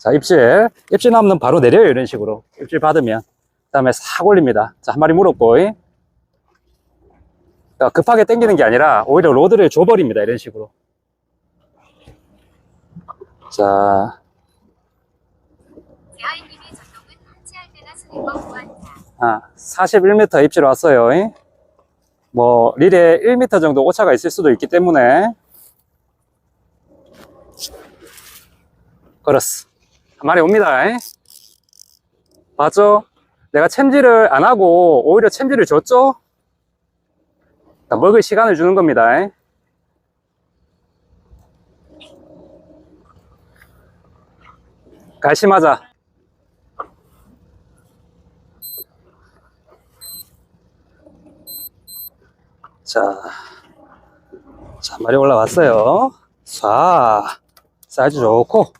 자, 입질. 입질 나면 바로 내려요. 이런 식으로. 입질 받으면. 그 다음에 싹 올립니다. 자, 한 마리 물었고. 자, 급하게 당기는 게 아니라 오히려 로드를 줘버립니다. 이런 식으로. 자. 아, 41m 입질 왔어요. 뭐, 릴에 1m 정도 오차가 있을 수도 있기 때문에. 걸었어. 한 마리 옵니다. 맞죠? 내가 챔질을 안 하고 오히려 챔질을 줬죠? 자, 먹을 시간을 주는 겁니다. 갈심하자. 자, 자, 한 마리 올라왔어요. 자, 사이즈 좋고.